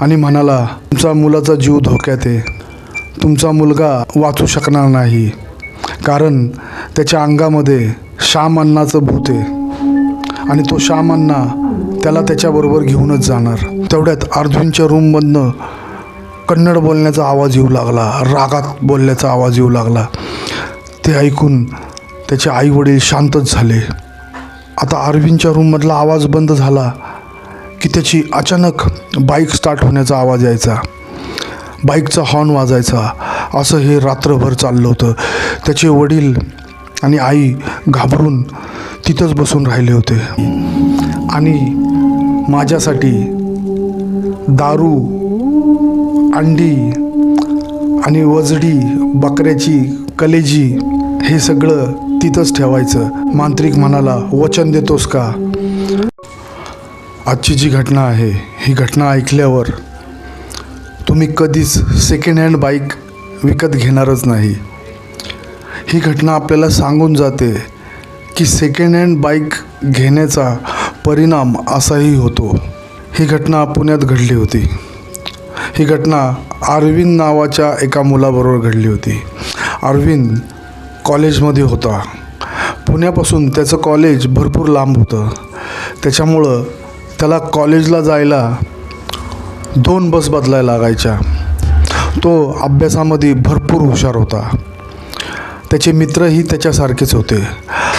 आणि म्हणाला तुमचा मुलाचा जीव धोक्यात आहे. तुमचा मुलगा वाचू शकणार नाही. कारण त्याच्या अंगामध्ये श्याम अन्नाचं भूत आहे. आणि तो श्याम अण्णा त्याला त्याच्याबरोबर घेऊनच जाणार. तेवढ्यात अर्जुनच्या रूममधनं कन्नड बोलण्याचा आवाज येऊ लागला रागात बोलण्याचा आवाज येऊ लागला. ते ऐकून त्याचे आई वडील शांतच झाले. आता अरविंदच्या रूममधला आवाज बंद झाला की त्याची अचानक बाईक स्टार्ट होण्याचा आवाज यायचा. बाईकचा हॉर्न वाजायचा. असं हे रात्रभर चाललं होतं. त्याचे वडील आणि आई घाबरून तिथंच बसून राहिले होते. आणि माझ्यासाठी दारू अंडी आणि वजडी बकऱ्याची कलेजी हे सगळं तिथंच ठेवायचं. मांत्रिक म्हणाला वचन देतोस का? आजची जी घटना आहे ही घटना ऐकल्यावर तुम्ही कधीच सेकंड हँड बाईक विकत घेणारच नाही. ही घटना आपल्याला सांगून जाते की सेकंड हँड बाईक घेण्याचा परिणाम असाही होतो. ही घटना पुण्यात घडली होती. ही घटना अरविंद नावाच्या एका मुलाबरोबर घडली होती. अरविंद कॉलेजमध्ये होता. पुण्यापासून त्याचं कॉलेज भरपूर लांब होतं. त्याच्यामुळं त्याला कॉलेजला जायला दोन बस बदलायला लागायच्या. तो अभ्यासामध्ये भरपूर हुशार होता. त्याचे मित्रही त्याच्यासारखेच होते.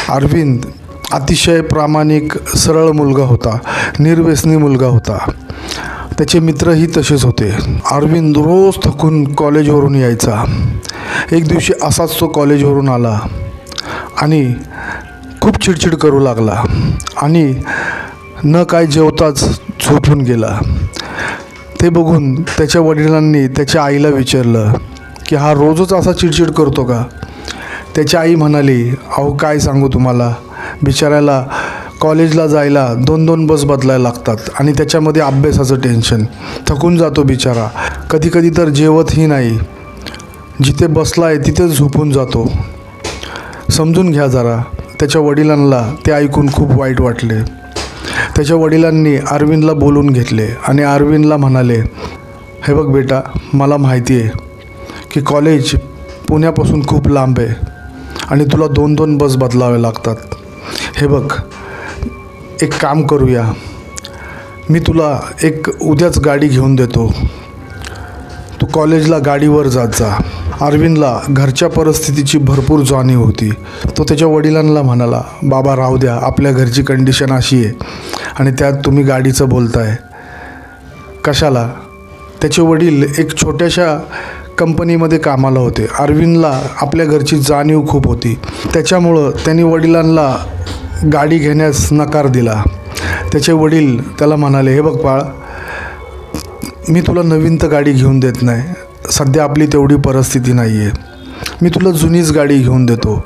अरविंद अतिशय प्रामाणिक सरळ मुलगा होता. निर्व्यसनी मुलगा होता. त्याचे मित्रही तसेच होते. अरविंद रोज थकून कॉलेजवरून यायचा. एक दिवशी असाच तो कॉलेजवरून आला आणि खूप चिडचिड करू लागला. आणि न काय जेवताच झोपून गेला. ते बघून त्याच्या वडिलांनी त्याच्या आईला विचारलं की हा रोजच असा चिडचिड करतो का? त्याची आई म्हणाली अहो काय सांगू तुम्हाला? बिचाऱ्याला कॉलेजला जायला दोन दोन बस बदलायला लागतात आणि त्याच्यामध्ये अभ्यासाचं टेन्शन. थकून जातो बिचारा. कधी कधी तर जेवतही नाही. जिथे बसला आहे तिथेच झोपून जातो. समजून घ्या जरा. त्याच्या वडिलांना ते ऐकून खूप वाईट वाटले. त्याच्या वडिलांनी अरविंदला बोलून घेतले आणि अरविंदला म्हणाले हे बघ बेटा मला माहिती आहे की कॉलेज पुण्यापासून खूप लांब आहे आणि तुला दोन दोन बस बदलावे लागतात. हे बघ एक काम करूया. मी तुला एक उद्याच गाडी घेऊन देतो. तू कॉलेजला गाडीवर जात जा. अरविंदला घरच्या परिस्थितीची भरपूर जाणीव होती. तो त्याच्या वडिलांना म्हणाला बाबा राहू द्या आपल्या घरची कंडिशन अशी आहे. आणि त्यात तुम्ही गाडीचं बोलताय. कशाला? त्याचे वडील एक छोट्याशा कंपनीमध्ये कामाला होते. अरविंदला आपल्या घरची जाणीव खूप होती. त्याच्यामुळं त्यांनी वडिलांना गाडी घेण्यास नकार दिला. त्याचे वडील त्याला म्हणाले हे बघ बाळ मी तुला नवीन तर गाडी घेऊन देत नाही. सध्या आपली तेवढी परिस्थिती नाही आहे मी तुला जुनीच गाडी घेऊन देतो.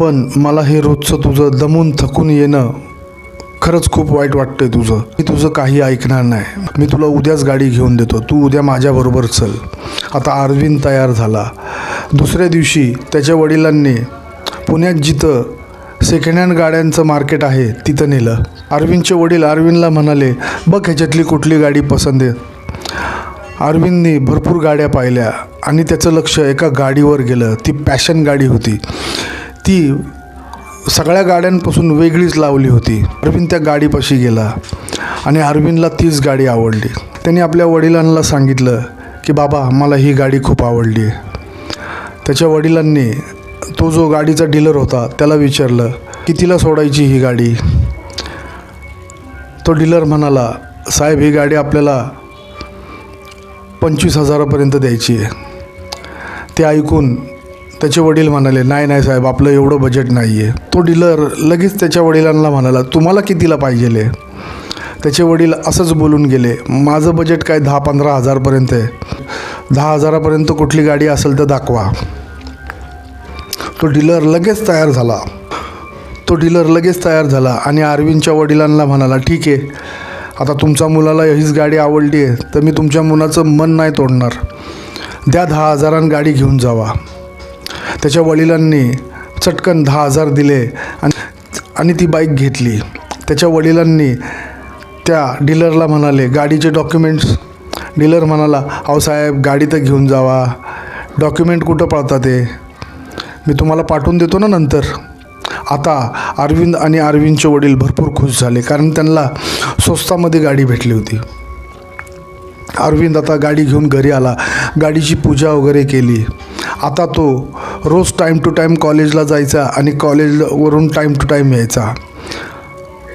पण मला हे रोजचं तुझं दमून थकून येणं खरंच खूप वाईट वाटतंय तुझं. मी तुझं काही ऐकणार नाही. मी तुला उद्याच गाडी घेऊन देतो. तू उद्या माझ्याबरोबर चल. आता अरविंद तयार झाला. दुसऱ्या दिवशी त्याच्या वडिलांनी पुण्यात जिथं सेकंड हँड गाड्यांचं मार्केट आहे तिथं नेलं. अरविंदचे वडील अरविंदला म्हणाले बघ ह्याच्यातली कुठली गाडी पसंत आहे. अरविंदने भरपूर गाड्या पाहिल्या आणि त्याचं लक्ष एका गाडीवर गेलं. ती पॅशन गाडी होती. ती सगळ्या गाड्यांपासून वेगळीच लावली होती. अरविंद त्या गाडीपाशी गेला आणि अरविंदला तीच गाडी आवडली. त्यांनी आपल्या वडिलांना सांगितलं की बाबा मला ही गाडी खूप आवडली आहे. त्याच्या वडिलांनी तो जो गाडीचा डीलर होता त्याला विचारलं कितीला सोडायची ही गाडी? तो डीलर म्हणाला साहेब ही गाडी आपल्याला पंचवीस हजारापर्यंत द्यायची आहे. ते ऐकून त्याचे वडील म्हणाले नाही नाही साहेब आपलं एवढं बजेट नाही आहे तो डीलर लगेच त्याच्या वडिलांना म्हणाला तुम्हाला कितीला पाहिजे त्याचे वडील असंच बोलून गेले माझं बजेट काय दहा पंधरा हजारपर्यंत आहे. दहा हजारापर्यंत कुठली गाडी असेल तर दाखवा. तो डीलर लगेच तयार झाला. तो डीलर लगेच तयार झाला आणि अरविंदच्या वडिलांना म्हणाला ठीक आहे आता तुमच्या मुलाला हीच गाडी आवडली आहे तर मी तुमच्या मुलाचं मन नाही तोडणार. द्या दहा हजारांनी गाडी घेऊन जावा. त्याच्या वडिलांनी चटकन दहा हजार दिले आणि आणि ती बाईक घेतली. त्याच्या वडिलांनी त्या डीलरला म्हणाले गाडीचे डॉक्युमेंट्स. डीलर म्हणाला अहो साहेब गाडी तर घेऊन जावा. डॉक्युमेंट कुठं पळतात ते मी तुम्हाला पाठवून देतो ना नंतर. आता अरविंद आणि अरविंदचे वडील भरपूर खुश झाले कारण त्यांना स्वस्तामध्ये गाडी भेटली होती. अरविंद आता गाडी घेऊन घरी आला. गाडीची पूजा वगैरे केली. आता तो रोज टाईम टू टाईम कॉलेजला जायचा आणि कॉलेजवरून टाईम टू टाईम यायचा.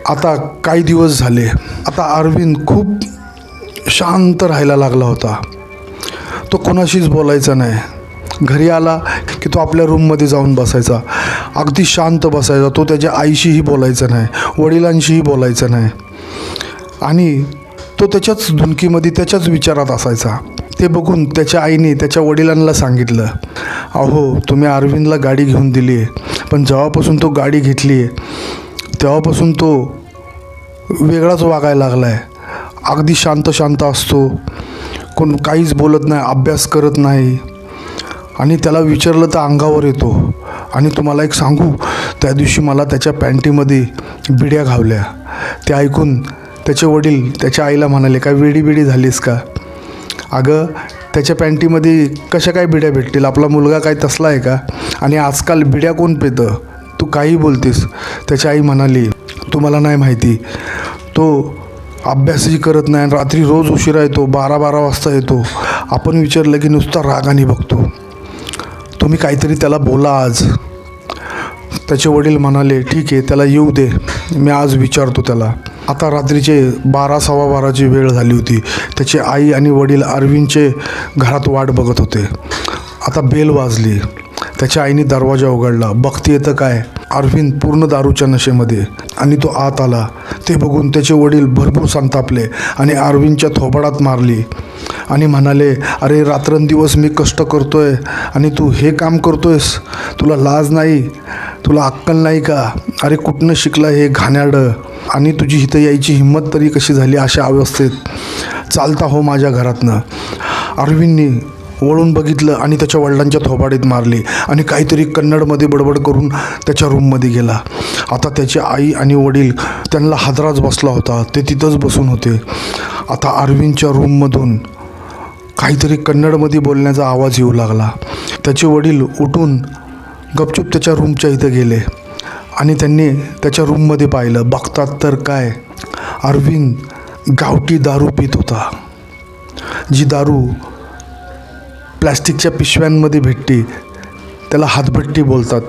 आता काही दिवस झाले. आता अरविंद खूप शांत राहायला लागला होता. तो कोणाशीच बोलायचा नाही. घरी आला की तो आपल्या रूममध्ये जाऊन बसायचा. अगदी शांत बसायचा. तो त्याच्या आईशीही बोलायचा नाही. वडिलांशीही बोलायचा नाही. आणि तो त्याच्याच धुनकीमध्ये त्याच्याच विचारात असायचा. ते बघून त्याच्या आईने त्याच्या वडिलांना सांगितलं अहो तुम्ही अरविंदला गाडी घेऊन दिली आहे पण जेव्हापासून तो गाडी घेतली आहे तेव्हापासून तो वेगळाच वागायला लागला आहे अगदी शांत शांत असतो. कोण काहीच बोलत नाही अभ्यास करत नाही. आणि त्याला विचारलं तर अंगावर येतो. आणि तुम्हाला एक सांगू त्या दिवशी मला त्याच्या पॅन्टीमध्ये बिड्या घावल्या. ते ऐकून त्याचे वडील त्याच्या आईला म्हणाले काय वेडी बिडी झालीस का? अगं त्याच्या पॅन्टीमध्ये कशा काय बिड्या भेटतील? आपला मुलगा काय तसला आहे का? आणि आजकाल बिड्या कोण पेतं? तू काही बोलतेस. त्याची आई म्हणाली तुम्हाला नाही माहिती. तो अभ्यासही करत नाही आणि रात्री रोज उशिरा येतो बारा बारा वाजता येतो. आपण विचारलं की नुसता रागाने बघतो. तुम्ही काहीतरी त्याला बोला आज. त्याचे वडील म्हणाले ठीक आहे त्याला येऊ दे. मी आज विचारतो त्याला. आता रात्रीचे बारा सव्वा बाराची वेळ झाली होती. त्याची आई आणि वडील अरविंदचे घरात वाट बघत होते. आता बेल वाजली. त्याच्या आईने दरवाजा उघडला. बघते येतं काय? अरविंद पूर्ण दारूच्या नशेमध्ये आणि तो आत आला. ते बघून त्याचे वडील भरपूर संतापले आणि अरविंदच्या थोबाडात मारली. आणि म्हणाले अरे रात्रंदिवस मी कष्ट करतोय आणि तू हे काम करतोयस? तुला लाज नाही? तुला अक्कल नाही का? अरे कुठनं शिकला हे घाण्याडं? आणि तुझी इथं यायची हिंमत तरी कशी झाली अशा अवस्थेत? चालता हो माझ्या घरातनं. अरविंदने वळून बघितलं आणि त्याच्या वडिलांच्या थोबाडीत मारली आणि काहीतरी कन्नडमध्ये बडबड करून त्याच्या रूममध्ये गेला. आता त्याची आई आणि वडील त्यांना हादराच बसला होता. ते तिथंच बसून होते. आता अरविंदच्या रूममधून काहीतरी कन्नडमध्ये बोलण्याचा आवाज येऊ लागला. त्याचे वडील उठून गपचूप त्याच्या रूमच्या इथं गेले. आणि त्यांनी त्याच्या रूममध्ये पाहिलं बघतात तर काय? अरविंद गावठी दारू पित होता. जी दारू प्लॅस्टिकच्या पिशव्यांमध्ये भेटते त्याला हातभट्टी बोलतात.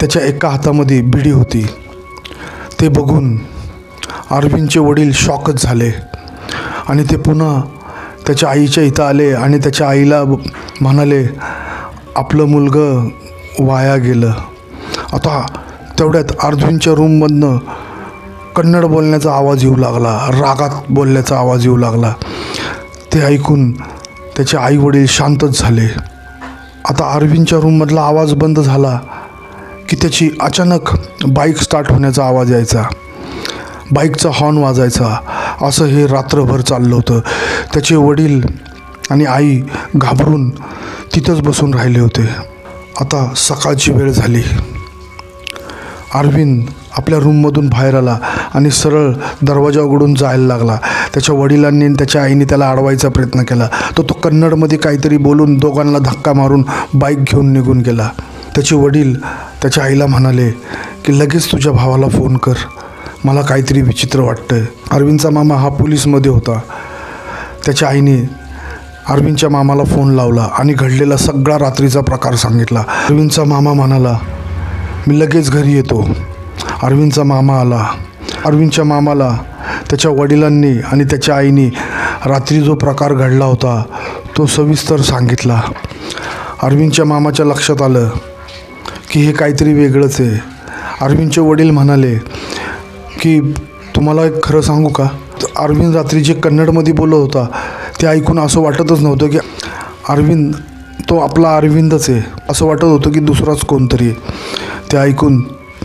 त्याच्या एका हातामध्ये बिडी होती. ते बघून अरविंदचे वडील शॉकच झाले. आणि ते पुन्हा त्याच्या आईच्या इथं आले आणि त्याच्या आईला म्हणाले आपलं मुलगं वाया गेलं. आता तेवढ्यात अर्जुनच्या रूममधनं कन्नड बोलण्याचा आवाज येऊ लागला रागात बोलण्याचा आवाज येऊ लागला. ते ऐकून त्याचे आई वडील शांतच झाले. आता अरविंदच्या रूममधला आवाज बंद झाला की त्याची अचानक बाईक स्टार्ट होण्याचा आवाज यायचा. बाईकचा हॉर्न वाजायचा. असं हे रात्रभर चाललं होतं. त्याचे वडील आणि आई घाबरून तिथंच बसून राहिले होते. आता सकाळची वेळ झाली. अरविंद आपल्या रूममधून बाहेर आला आणि सरळ दरवाजा उघडून जायला लागला. त्याच्या वडिलांनी आणि त्याच्या आईने त्याला अडवायचा प्रयत्न केला. तर तो कन्नडमध्ये काहीतरी बोलून दोघांना धक्का मारून बाईक घेऊन निघून गेला. त्याचे वडील त्याच्या आईला म्हणाले की लगेच तुझ्या भावाला फोन कर. मला काहीतरी विचित्र वाटतंय. अरविंदचा मामा हा पोलीसमध्ये होता. त्याच्या आईने अरविंदच्या मामाला फोन लावला आणि घडलेला सगळा रात्रीचा प्रकार सांगितला. अरविंदचा मामा म्हणाला मी लगेच घरी येतो. अरविंदचा मामा आला. अरविंदच्या मामाला त्याच्या वडिलांनी आणि त्याच्या आईने रात्री जो प्रकार घडला होता तो सविस्तर सांगितला. अरविंदच्या मामाच्या लक्षात आलं की हे काहीतरी वेगळंच आहे. अरविंदचे वडील म्हणाले की तुम्हाला एक खरं सांगू का? अरविंद रात्री जे कन्नडमध्ये बोलत होता ते ऐकून असं वाटतच नव्हतं की अरविंद तो आपला अरविंदच आहे. असं वाटत होतं की दुसराच कोणतरी ते ऐकून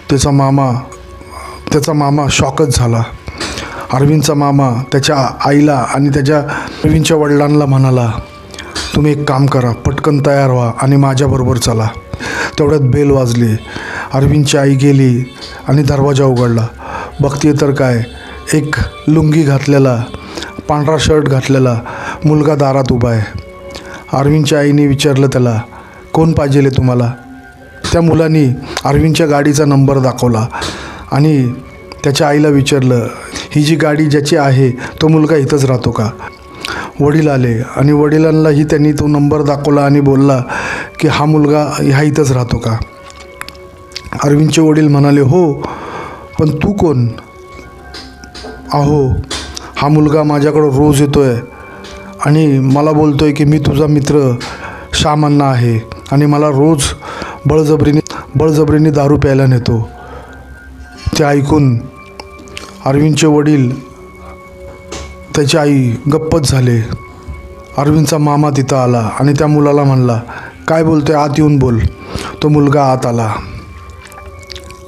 त्याचा मामा त्याचा मामा शॉकच झाला. अरविंदचा मामा त्याच्या आईला आणि त्याच्या अरविंदच्या वडिलांना म्हणाला तुम्ही एक काम करा पटकन तयार व्हा आणि माझ्याबरोबर चला. तेवढ्यात बेल वाजली. अरविंदची आई गेली आणि दरवाजा उघडला. बघते तर काय एक लुंगी घातलेला पांढरा शर्ट घातलेला मुलगा दारात उभा आहे. अरविंदच्या आईने विचारलं त्याला कोण पाहिजे तुम्हाला? त्या मुलांनी अरविंदच्या गाडीचा नंबर दाखवला आणि त्याच्या आईला विचारलं ही जी गाडी ज्याची आहे तो मुलगा इथंच राहतो का? वडील आले आणि वडिलांनाही त्यांनी तो नंबर दाखवला आणि बोलला की हा मुलगा ह्या इथंच राहतो का? अरविंदचे वडील म्हणाले हो पण तू कोण? अहो हा मुलगा माझ्याकडं रोज येतो आहे आणि मला बोलतो आहे की मी तुझा मित्र श्याम आहे आणि मला रोज बळजबरीने बळजबरीने दारू प्यायला नेतो. ते ऐकून अरविंदचे वडील त्याची आई गप्पच झाले. अरविंदचा मामा तिथं आला आणि त्या मुलाला म्हणला काय बोलतोय? आत येऊन बोल. तो मुलगा आत आला.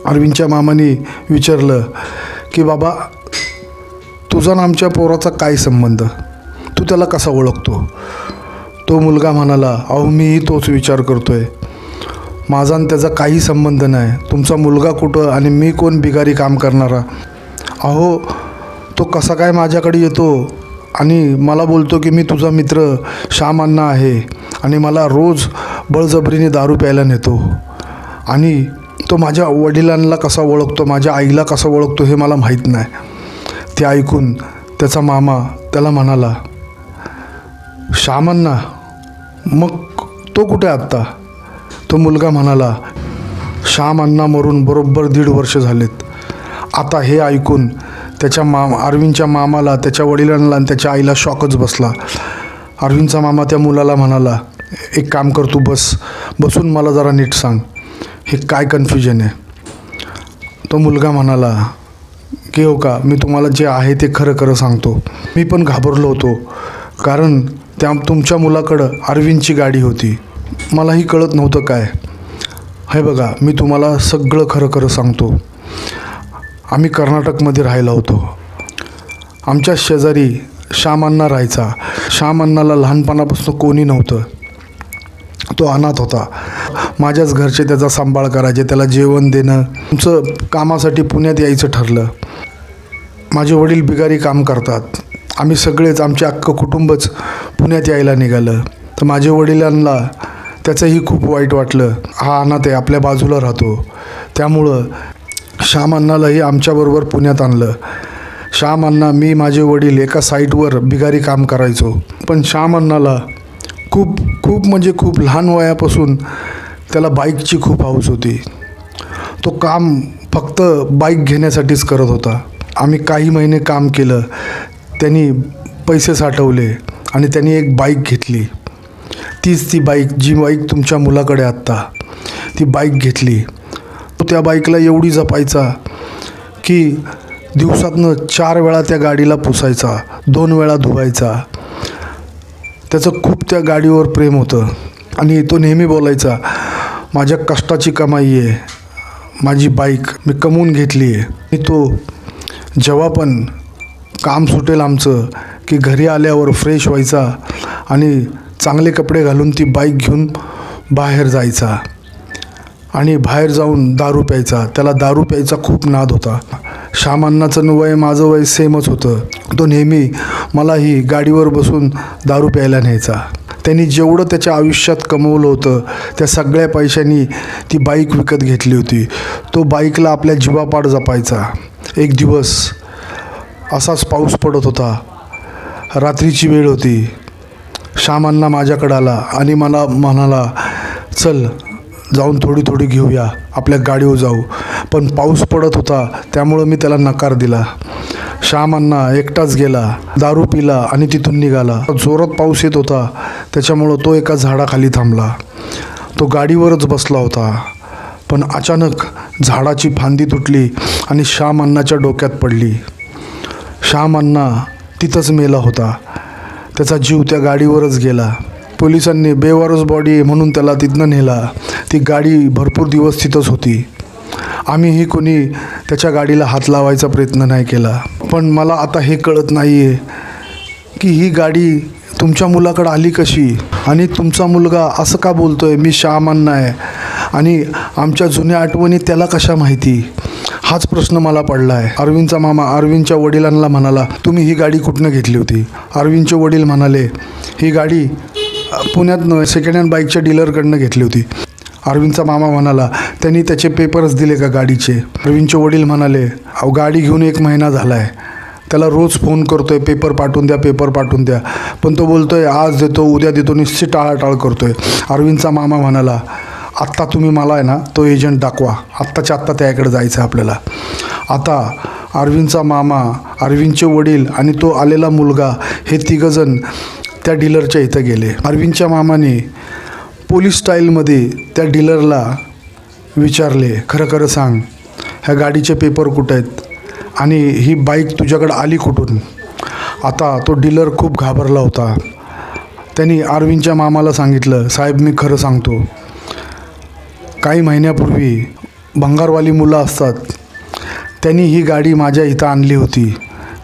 अरविंदच्या मामाने विचारलं की बाबा तुझा आणि आमच्या पोराचा काय संबंध? तू त्याला कसा ओळखतो? तो मुलगा म्हणाला अहो मीही तोच विचार करतो आहे माझा आणि त्याचा काही संबंध नाही. तुमचा मुलगा कुठं आणि मी कोण बिगारी काम करणारा? अहो तो कसा काय माझ्याकडे येतो? आणि मला बोलतो की मी तुझा मित्र श्याम अण्णा आहे आणि मला रोज बळजबरीने दारू प्यायला नेतो. आणि तो माझ्या वडिलांना कसा ओळखतो माझ्या आईला कसा ओळखतो हे मला माहीत नाही. ते ऐकून त्याचा मामा त्याला म्हणाला श्यामांना मग तो कुठे आत्ता? तो मुलगा म्हणाला श्याम अण्णा मरून बरोबर दीड वर्ष झालेत. आता हे ऐकून त्याच्या माम अरविंदच्या मामाला त्याच्या वडिलांना आणि त्याच्या आईला शॉकच बसला. अरविंदचा मामा त्या मुलाला म्हणाला एक काम कर तू बस. बसून मला जरा नीट सांग. हे काय कन्फ्युजन आहे? तो मुलगा म्हणाला की हो का मी तुम्हाला जे आहे ते खरं खरं सांगतो. मी पण घाबरलो होतो. कारण त्या तुमच्या मुलाकडं अरविंदची गाडी होती. मलाही कळत नव्हतं काय. हे बघा मी तुम्हाला सगळं खरं खरं सांगतो. आम्ही कर्नाटकमध्ये राहिला होतो. आमच्या शेजारी श्यामांना राहायचा. श्यामांनाला लहानपणापासून कोणी नव्हतं. तो अनाथ होता. माझ्याच घरचे त्याचा सांभाळ करायचे त्याला जेवण देणं तुमचं कामासाठी पुण्यात यायचं ठरलं. माझे वडील बिगारी काम करतात. आम्ही सगळेच आमचे अख्खं कुटुंबच पुण्यात यायला निघालं. तर माझ्या वडिलांना त्याचंही खूप वाईट वाटलं. हा अनाथ आहे आपल्या बाजूला राहतो. त्यामुळं श्याम अण्णालाही आमच्याबरोबर पुण्यात आणलं. श्याम अण्णा मी माझे वडील एका साईटवर बिगारी काम करायचो. पण श्याम अण्णाला खूप खूप म्हणजे खूप लहान वयापासून त्याला बाईकची खूप हौस होती. तो काम फक्त बाईक घेण्यासाठीच करत होता. आम्ही काही महिने काम केलं. त्यांनी पैसे साठवले आणि त्यांनी एक बाईक घेतली. तीच ती बाईक जी बाईक तुमच्या मुलाकडे आत्ता ती बाईक घेतली. तो त्या बाईकला एवढी जपायचा की दिवसातनं चार वेळा त्या गाडीला पुसायचा दोन वेळा धुवायचा. त्याचं खूप त्या गाडीवर प्रेम होतं. आणि तो नेहमी बोलायचा माझ्या कष्टाची कमाई आहे. माझी बाईक मी कमवून घेतली आहे. आणि तो जेव्हा पण काम सुटेल आमचं की घरी आल्यावर फ्रेश व्हायचा आणि चांगले कपडे घालून ती बाईक घेऊन बाहेर जायचा. आणि बाहेर जाऊन दारू प्यायचा. त्याला दारू प्यायचा खूप नाद होता. श्यामांनाचं वय माझं वय सेमच होतं. तो नेहमी मलाही गाडीवर बसून दारू प्यायला न्यायचा. त्यांनी जेवढं त्याच्या आयुष्यात कमवलं होतं त्या सगळ्या पैशांनी ती बाईक विकत घेतली होती. तो बाईकला आपल्या जीवापाड जपायचा. एक दिवस असाच पाऊस पडत होता. रात्रीची वेळ होती. श्यामांना माझ्याकडं आला आणि मला म्हणाला चल जाऊन थोडी थोडी घेऊया. आपल्या गाडीवर जाऊ. पण पाऊस पडत होता त्यामुळं मी त्याला नकार दिला. श्यामांना एकटाच गेला दारू पिला आणि तिथून निघाला. जोरात पाऊस येत होता त्याच्यामुळं तो एका झाडाखाली थांबला. तो गाडीवरच बसला होता. पण अचानक झाडाची फांदी तुटली आणि श्याम डोक्यात पडली. श्याम अण्णा तिथंच मेला होता. त्याचा जीव त्या गाडीवरच गेला. पोलिसांनी बेवारस बॉडी आहे म्हणून त्याला तिथनं नेला. ती गाडी भरपूर दिवस तिथंच होती. आम्हीही कोणी त्याच्या गाडीला हात लावायचा प्रयत्न नाही केला. पण मला आता हे कळत नाही आहे की ही गाडी तुमच्या मुलाकडं आली कशी? आणि तुमचा मुलगा असं का बोलतो आहे मी श्यामांना आहे. आणि आमच्या जुन्या आठवणी त्याला कशा माहिती? हाच प्रश्न मला पडला आहे अरविंदचा मामा अरविंदच्या वडिलांना म्हणाला तुम्ही ही गाडी कुठनं घेतली होती? अरविंदचे वडील म्हणाले ही गाडी पुण्यात सेकंड हँड बाईकच्या डीलरकडनं घेतली होती. अरविंदचा मामा म्हणाला त्यांनी त्याचे पेपर्स दिले का गाडीचे? अरविंदचे वडील म्हणाले अहो गाडी घेऊन एक महिना झाला आहे त्याला रोज फोन करतो आहे पेपर पाठवून द्या पेपर पाठवून द्या. पण तो बोलतो आहे आज देतो उद्या देतो निश्चित टाळाटाळ करतो आहे अरविंदचा मामा म्हणाला आत्ता तुम्ही मला आहे ना तो एजंट दाखवा. आत्ताच्या आत्ता त्याकडे जायचं आहे आपल्याला. आता अरविंदचा मामा अरविंदचे वडील आणि तो आलेला मुलगा हे तिघंजण त्या डीलरच्या इथं गेले. अरविंदच्या मामाने पोलीस स्टाईलमध्ये त्या डीलरला विचारले खरं खरं सांग ह्या गाडीचे पेपर कुठं आहेत? आणि ही बाईक तुझ्याकडं आली कुठून? आता तो डीलर खूप घाबरला होता. त्यांनी अरविंदच्या मामाला सांगितलं साहेब मी खरं सांगतो. काही महिन्यापूर्वी भंगारवाली मुलं असतात. त्यांनी ही गाडी माझ्या इथं आणली होती.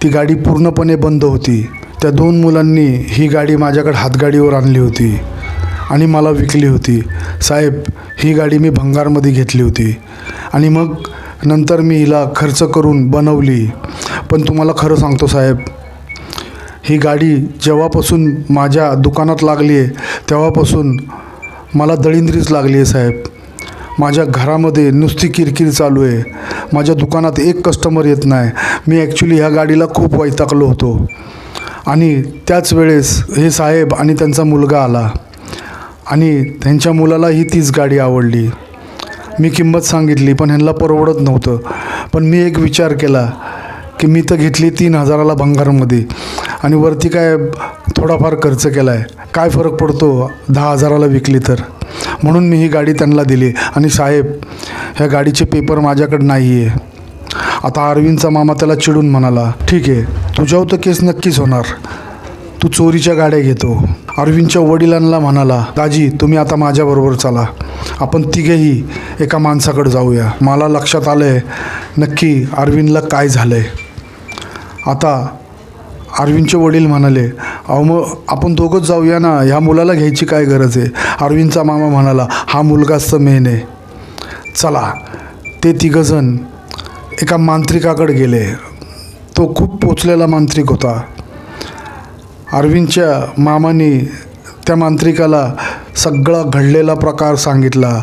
ती गाडी पूर्णपणे बंद होती. त्या दोन मुलांनी ही गाडी माझ्याकडे हातगाडीवर आणली होती आणि मला विकली होती. साहेब ही गाडी मी भंगारमध्ये घेतली होती आणि मग नंतर मी हिला खर्च करून बनवली. पण तुम्हाला खरं सांगतो साहेब ही गाडी जेव्हापासून माझ्या दुकानात लागली आहे तेव्हापासून मला दळिंद्रीच लागली आहे साहेब. माझ्या घरामध्ये नुसती किरकिर चालू आहे. माझ्या दुकानात एक कस्टमर येत नाही. मी ॲक्च्युली ह्या गाडीला खूप वैतागलो होतो. आणि त्याच वेळेस हे साहेब आणि त्यांचा मुलगा आला. आणि त्यांच्या मुलालाही तीच गाडी आवडली. मी किंमत सांगितली पण ह्यांना परवडत नव्हतं. पण मी एक विचार केला की मी तर घेतली तीन हजाराला भंगारमध्ये. आणि वरती काय थोडाफार खर्च केला आहे काय फरक पडतो दहा हजाराला विकली तर? म्हणून मी ही गाडी त्यांना दिली. आणि साहेब ह्या गाडीचे पेपर माझ्याकडे नाही आहे आता अरविंदचा मामा त्याला चिडून म्हणाला ठीक आहे तुझ्यावर तर केस नक्कीच होणार. तू चोरीच्या गाड्या घेतो. अरविंदच्या वडिलांना म्हणाला दाजी तुम्ही आता माझ्याबरोबर चला. आपण तिघेही एका माणसाकडे जाऊया. मला लक्षात आलं आहे नक्की अरविंदला काय झालं आहे आता अरविंदचे वडील म्हणाले अहो मग आपण दोघंच जाऊया ना? ह्या मुलाला घ्यायची काय गरज आहे? अरविंदचा मामा म्हणाला हा मुलगाच तर मेन आहे. चला. ते तिघंजण एका मांत्रिकाकडे गेले. तो खूप पोचलेला मांत्रिक होता. अरविंदच्या मामाने त्या मांत्रिकाला सगळा घडलेला प्रकार सांगितला.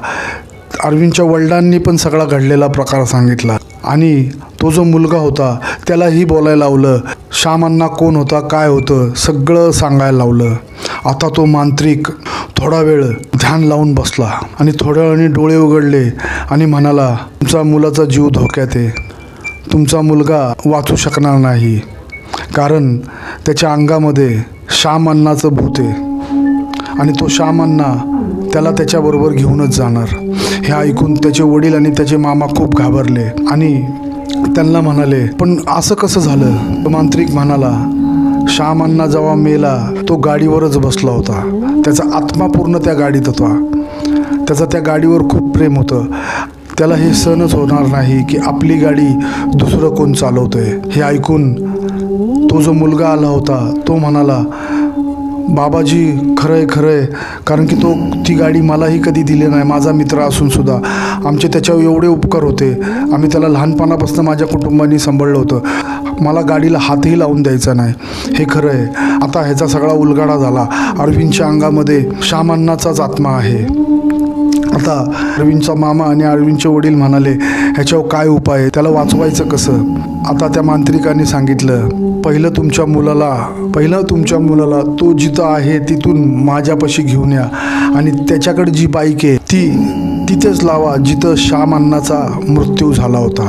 अरविंदच्या वडिलांनी पण सगळा घडलेला प्रकार सांगितला. आणि तो जो मुलगा होता त्यालाही बोलायला लावलं. श्यामांना कोण होता काय होतं सगळं सांगायला लावलं. आता तो मांत्रिक थोडा वेळ ध्यान लावून बसला आणि थोड्या वेळाने डोळे उघडले आणि म्हणाला तुमचा मुलाचा जीव धोक्यात आहे. तुमचा मुलगा वाचू शकणार नाही. कारण त्याच्या अंगामध्ये श्याम अन्नाचं भूत आहे. आणि तो श्याम अण्णा त्याला त्याच्याबरोबर घेऊनच जाणार. हे ऐकून त्याचे वडील आणि त्याचे मामा खूप घाबरले आणि त्यांना म्हणाले पण असं कसं झालं? तो मांत्रिक म्हणाला श्यामांना जेव्हा मेला तो गाडीवरच बसला होता. त्याचा आत्मा पूर्ण त्या गाडीत होता. त्याचा त्या गाडीवर खूप प्रेम होतं. त्याला हे सहनच होणार नाही की आपली गाडी दुसरं कोण चालवतंय. हे ऐकून तो जो मुलगा आला होता तो म्हणाला बाबाजी खरं आहे खरं आहे कारण की तो ती गाडी मलाही कधी दिली नाही. माझा मित्र असून सुद्धा. आमचे त्याच्यावर एवढे उपकार होते. आम्ही त्याला लहानपणापासून माझ्या कुटुंबाने सांभाळलं होतं. मला गाडीला हातही लावून द्यायचा नाही. हे खरं आहे आता ह्याचा सगळा उलगाडा झाला. अरविंदच्या अंगामध्ये श्यामांनाचाच आत्मा आहे. आता अरविंदचा मामा आणि अरविंदचे वडील म्हणाले ह्याच्यावर काय उपाय आहे? त्याला वाचवायचं कसं? आता त्या मांत्रिकाने सांगितलं पहिलं तुमच्या मुलाला पहिलं तुमच्या मुलाला तो जिथं आहे तिथून माझ्यापाशी घेऊन या. आणि त्याच्याकडे जी बाईक आहे ती तिथेच लावा जिथं श्याम अण्णाचा मृत्यू झाला होता.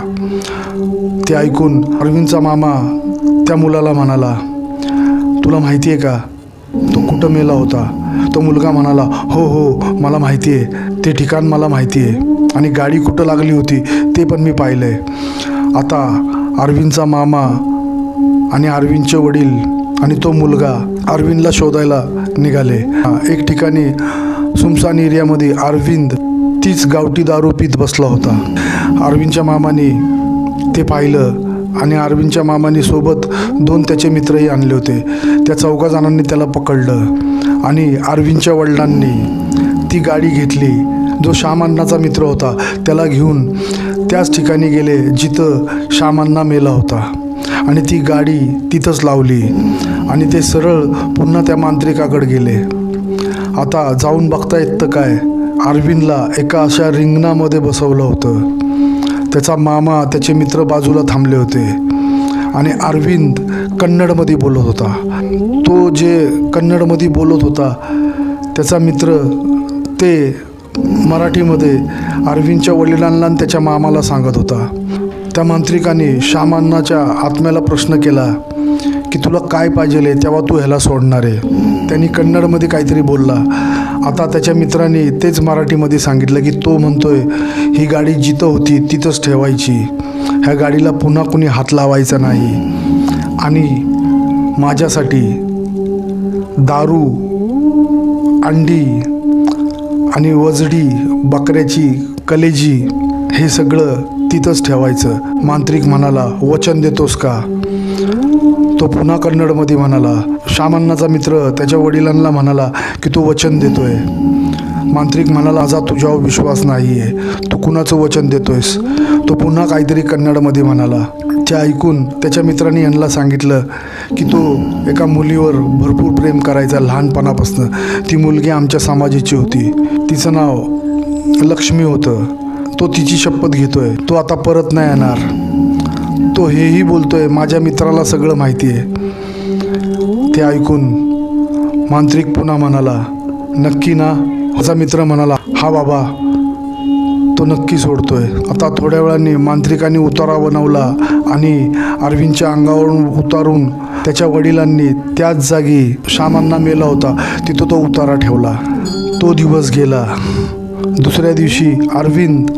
ते ऐकून अरविंदचा मामा त्या मुलाला म्हणाला तुला माहिती आहे का? तो कुठं मेला होता? तो मुलगा म्हणाला हो हो मला माहिती आहे ते ठिकाण मला माहिती आहे आणि गाडी कुठं लागली होती ते पण मी पाहिलं आहे आता अरविंदचा मामा आणि अरविंदचे वडील आणि तो मुलगा अरविंदला शोधायला निघाले. एक ठिकाणी सुमसान एरियामध्ये अरविंद तीच गावठी दारू पीत बसला होता. अरविंदच्या मामाने ते पाहिलं आणि अरविंदच्या मामाने सोबत दोन त्याचे मित्रही आणले होते. त्या चौघा जणांनी त्याला पकडलं आणि अरविंदच्या वडिलांनी ती गाडी घेतली. जो श्याम अण्णाचा मित्र होता त्याला घेऊन त्याच ठिकाणी गेले जिथं श्यामांना मेला होता. आणि ती गाडी तिथंच लावली. आणि ते सरळ पुन्हा त्या मांत्रिकाकडे गेले. आता जाऊन बघता येतं काय? अरविंदला एका अशा रिंगणामध्ये बसवलं होतं. त्याचा मामा त्याचे मित्र बाजूला थांबले होते. आणि अरविंद कन्नडमध्ये बोलत होता. तो जे कन्नडमध्ये बोलत होता त्याचा मित्र ते मराठीमध्ये अरविंदच्या वडिलांना आणि त्याच्या मामाला सांगत होता. त्या मांत्रिकाने श्यामांनाच्या आत्म्याला प्रश्न केला की तुला काय पाहिजे तेव्हा तू ह्याला सोडणार आहे. त्यांनी कन्नडमध्ये काहीतरी बोलला. आता त्याच्या मित्राने तेच मराठीमध्ये सांगितलं की तो म्हणतोय ही गाडी जिथं होती तिथंच ठेवायची. ह्या गाडीला पुन्हा कुणी हात लावायचा नाही. आणि माझ्यासाठी दारू अंडी आणि वजडी बकऱ्याची कलेजी हे सगळं तिथंच ठेवायचं. मांत्रिक म्हणाला वचन देतोस का? तो पुन्हा कन्नडमध्ये म्हणाला श्यामांनाचा मित्र त्याच्या वडिलांना म्हणाला की तू वचन देतोय. मांत्रिक म्हणाला माझा तुझ्यावर विश्वास नाही आहे तू कुणाचं वचन देतोयस? तो पुन्हा काहीतरी कन्नडमध्ये म्हणाला ते ऐकून त्याच्या मित्रांनी यांना सांगितलं की तो एका मुलीवर भरपूर प्रेम करायचा लहानपणापासून. ती मुलगी आमच्या समाजाची होती. तिचं नाव लक्ष्मी होतं. तो तिची शपथ घेतोय. तो आता परत नाही येणार. तो हेही बोलतोय माझ्या मित्राला सगळं माहिती आहे ते ऐकून मांत्रिक पुन्हा म्हणाला नक्की ना माझा मित्र म्हणाला हा बाबा तो नक्की सोडतोय. आता थोड्या वेळाने मांत्रिकाने उतारा बनवला. आणि अरविंदच्या अंगावरून उतारून त्याच्या वडिलांनी त्याच जागी श्यामांना मेला होता. तिथं तो उतारा ठेवला. तो दिवस गेला. दुसऱ्या दिवशी अरविंद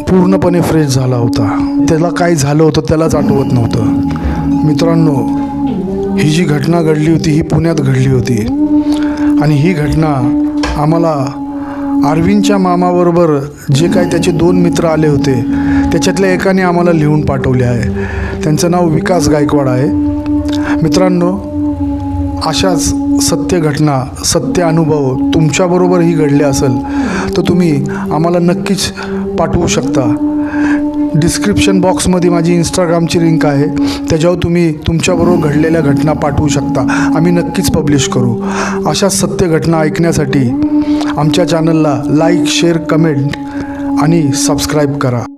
पूर्णपणे फ्रेश झाला होता. त्याला काय झालं होतं त्यालाच आठवत नव्हतं. मित्रांनो ही जी घटना घडली होती ही पुण्यात घडली होती. आणि ही घटना आम्हाला अरविंदच्या मामाबरोबर जे काही त्याचे दोन मित्र आले होते त्याच्यातल्या एकाने आम्हाला लिहून पाठवले आहे. त्यांचं नाव विकास गायकवाड आहे. मित्रांनो अशाच सत्य घटना सत्य अनुभव तुमच्याबरोबरही घडले असेल तर तुम्ही आम्हाला नक्कीच पाठवू शकता. डिस्क्रिप्शन बॉक्समध्ये माझी इंस्टाग्रामची लिंक आहे. त्याच्यावर तुम्ही तुमच्याबरोबर घडलेल्या घटना पाठवू शकता. आम्ही नक्कीच पब्लिश करू. अशा सत्य घटना ऐकण्यासाठी आमच्या चॅनलला लाईक शेअर कमेंट आणि सबस्क्राईब करा.